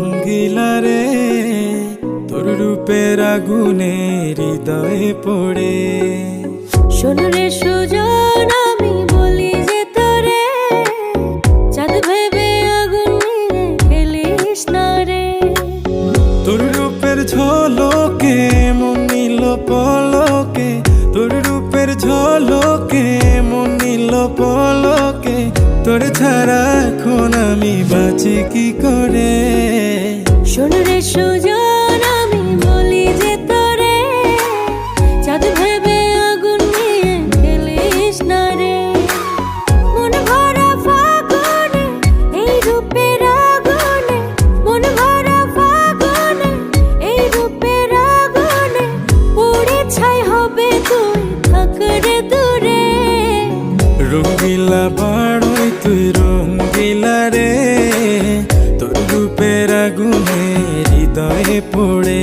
রঙ্গিলারে তোর রূপের আগুনে হৃদয়ে পড়ে। শোনো রে সুজন আমি বলি যে তোরে চাঁদ ভেবে আগুন খেলিস না রে। তোর রূপের ঝলকে মন নিল পলকে। তোর রূপের ঝলকে মন পলকে। তোর ছাড়া এখন আমি বাঁচি কি করে? সুজন, আমি বলি যে তোরে, চাঁদ ভেবে আগুন রে। মন ভরা এই রূপের আগুনে, মন ভরা এই রূপের আগুনে, পুড়ে ছাই হবে তুই, থাক রে দূরে। রঙ্গিলা বাড়ই তুই রঙ্গিলা রে, তোর রূপের আগুনে হৃদয়ে পড়ে।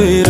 তুই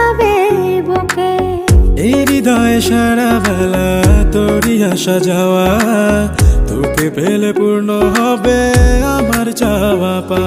হৃদয় সারা বেলা তোরই আসা যাওয়া তোকে পেলে পূর্ণ হবে আমার চাওয়া পাওয়া।